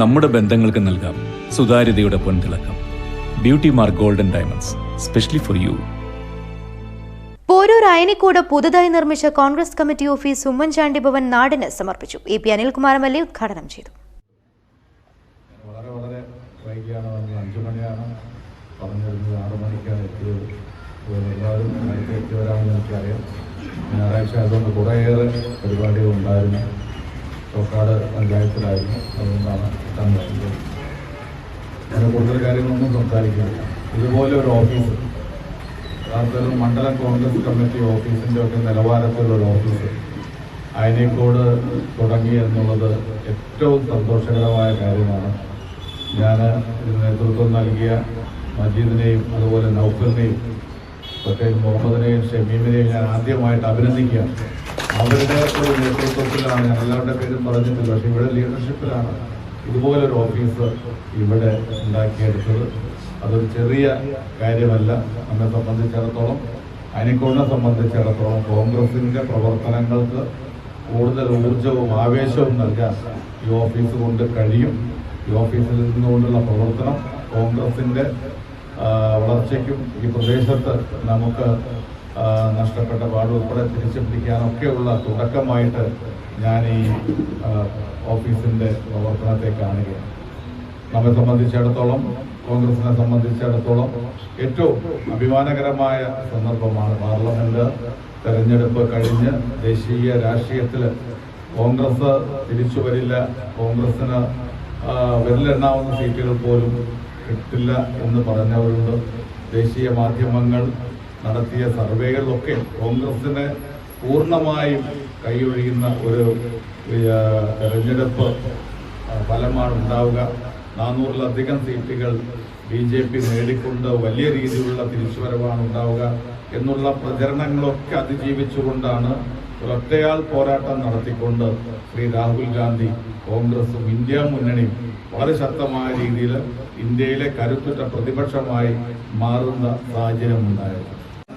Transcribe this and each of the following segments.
നമ്മുടെ ബന്ധങ്ങൾക്ക് നൽകാം. സുതാര്യതയുടെ പൊൻതിളക്കം. Beauty mark golden diamonds specially for you Porur Ayanikkode പുതുതായി നിർമ്മിച്ച കോൺഗ്രസ് കമ്മിറ്റി ഓഫീസ് ഉമ്മൻചാണ്ടി ഭവൻ നാടിന് സമർപ്പിച്ചു. A P Anilkumar M L A ഉദ്ഘാടനം ചെയ്തു. വളരെ വളരെ വൈകിയാണ് നമ്മൾ അഞ്ചു മണിയാണ്. പറഞ്ഞിരുന്നത് ആറു മണിക്കാണ് എത്തിയത്. എല്ലാവരും നേരത്തെ എത്തിയവരാണെന്ന് എനിക്കറിയാം. ഞായറാഴ്ച അതുകൊണ്ട് കുറേയേറെ പരിപാടികൾ ഉണ്ടായിരുന്നു. തോക്കാട് പഞ്ചായത്തിലായിരുന്നു. അതുകൊണ്ടാണ് കഴിഞ്ഞത് ഞാൻ കൂടുതൽ കാര്യങ്ങളൊന്നും സംസാരിക്കുന്നില്ല ഇതുപോലെ ഒരു ഓഫീസ് അതൊരു മണ്ഡലം കോൺഗ്രസ് കമ്മിറ്റി ഓഫീസിന്റെ ഒക്കെ നിലവാരത്തിലുള്ള ഓഫീസ് അയനക്കോട് തുടങ്ങി എന്നുള്ളത് ഏറ്റവും സന്തോഷകരമായ കാര്യമാണ്. ഞാൻ ഇതിന് നേതൃത്വം നൽകിയ മജീദിനെയും അതുപോലെ നൗഫലിനെയും പ്രത്യേകിച്ച് മുഹമ്മദിനെയും ഷമീമിനെയും ഞാൻ ആദ്യമായിട്ട് അഭിനന്ദിക്കുകയാണ് അവരുടെ ഒരു നേതൃത്വത്തിലാണ് ഞാൻ എല്ലാവരുടെ പേരും പറഞ്ഞിട്ടില്ല പക്ഷേ ഇവിടെ ലീഡർഷിപ്പിലാണ് ഇതുപോലൊരു ഓഫീസ് ഇവിടെ ഉണ്ടാക്കിയെടുത്തത്. അതൊരു ചെറിയ കാര്യമല്ല. നമ്മെ സംബന്ധിച്ചിടത്തോളം അനിക്കോണിനെ സംബന്ധിച്ചിടത്തോളം കോൺഗ്രസിന്റെ പ്രവർത്തനങ്ങൾക്ക് കൂടുതൽ ഊർജവും ആവേശവും നൽകാൻ ഈ ഓഫീസ് കൊണ്ട് കഴിയും. ഈ ഓഫീസിൽ നിന്നുകൊണ്ടുള്ള പ്രവർത്തനം കോൺഗ്രസിന്റെ വളർച്ചയ്ക്കും ഈ പ്രദേശത്ത് നമുക്ക് നഷ്ടപ്പെട്ട പാട് ഉൾപ്പെടെ തിരിച്ചു പിടിക്കാനൊക്കെയുള്ള തുടക്കമായിട്ട് ഞാൻ ഈ ഓഫീസിന്റെ പ്രവർത്തനത്തെ കാണുകയാണ് നമ്മെ സംബന്ധിച്ചിടത്തോളം കോൺഗ്രസിനെ സംബന്ധിച്ചിടത്തോളം ഏറ്റവും അഭിമാനകരമായ സന്ദർഭമാണ് പാർലമെന്റ് തെരഞ്ഞെടുപ്പ് കഴിഞ്ഞ് ദേശീയ രാഷ്ട്രീയത്തിൽ കോൺഗ്രസ് തിരിച്ചു വരില്ല കോൺഗ്രസിന് വിരലെണ്ണാവുന്ന സീറ്റുകൾ പോലും കിട്ടില്ല എന്ന് പറഞ്ഞവരുണ്ട്. ദേശീയ മാധ്യമങ്ങൾ നടത്തിയ സർവേകളിലൊക്കെ കോൺഗ്രസിന് പൂർണമായും കൈയൊഴിയുന്ന ഒരു തെരഞ്ഞെടുപ്പ് ഫലമാണ് ഉണ്ടാവുക. നാനൂറിലധികം സീറ്റുകൾ ബി ജെ പി നേടിക്കൊണ്ട് വലിയ രീതിയിലുള്ള തിരിച്ചുവരവാണ് ഉണ്ടാവുക എന്നുള്ള പ്രചരണങ്ങളൊക്കെ അതിജീവിച്ചുകൊണ്ടാണ് ഒറ്റയാൾ പോരാട്ടം നടത്തിക്കൊണ്ട് ശ്രീ രാഹുൽ ഗാന്ധി കോൺഗ്രസും ഇന്ത്യ മുന്നണിയും വളരെ ശക്തമായ രീതിയിൽ ഇന്ത്യയിലെ കരുത്തുറ്റ പ്രതിപക്ഷമായി മാറുന്ന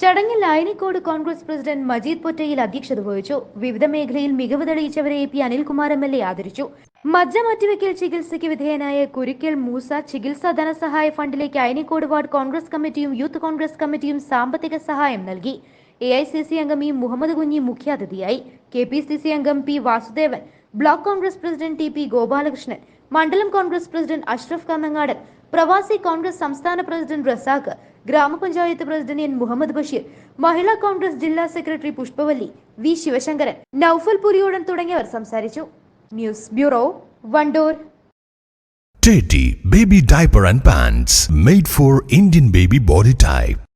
ചടങ്ങിൽ അയനിക്കോട് കോൺഗ്രസ് പ്രസിഡന്റ് മജീദ് പൊറ്റയിൽ അധ്യക്ഷത വഹിച്ചു. വിവിധ മേഖലയിൽ മികവ് തെളിയിച്ചവരെ P Anilkumar M L A ആദരിച്ചു. മജ്ജ മാറ്റിവെക്കൽ ചികിത്സയ്ക്ക് വിധേയനായ കുരുക്കൽ മൂസ ചികിത്സാ ധനസഹായ ഫണ്ടിലേക്ക് അയനിക്കോട് വാർഡ് കോൺഗ്രസ് കമ്മിറ്റിയും യൂത്ത് കോൺഗ്രസ് കമ്മിറ്റിയും സാമ്പത്തിക സഹായം നൽകി. എ ഐ സി സി അംഗം ഇ മുഹമ്മദ് കുഞ്ഞി മുഖ്യാതിഥിയായി. കെ പി സി സി അംഗം P Vasudevan block Congress president T P Gopalakrishnan മണ്ഡലം കോൺഗ്രസ് പ്രസിഡന്റ് അഷ്റഫ് കന്നങ്ങാടൻ പ്രവാസി കോൺഗ്രസ് സംസ്ഥാന പ്രസിഡന്റ് റസാഖ് ഗ്രാമപഞ്ചായത്ത് പ്രസിഡന്റ് എൻ മുഹമ്മദ് ബഷീർ മഹിളാ കോൺഗ്രസ് ജില്ലാ സെക്രട്ടറി പുഷ്പവല്ലി വി ശിവശങ്കരൻ നൌഫൽ പുരിയോടൻ തുടങ്ങിയവർ സംസാരിച്ചു news bureau Wandoor Teddy Baby Diaper and Pants made for Indian baby body type.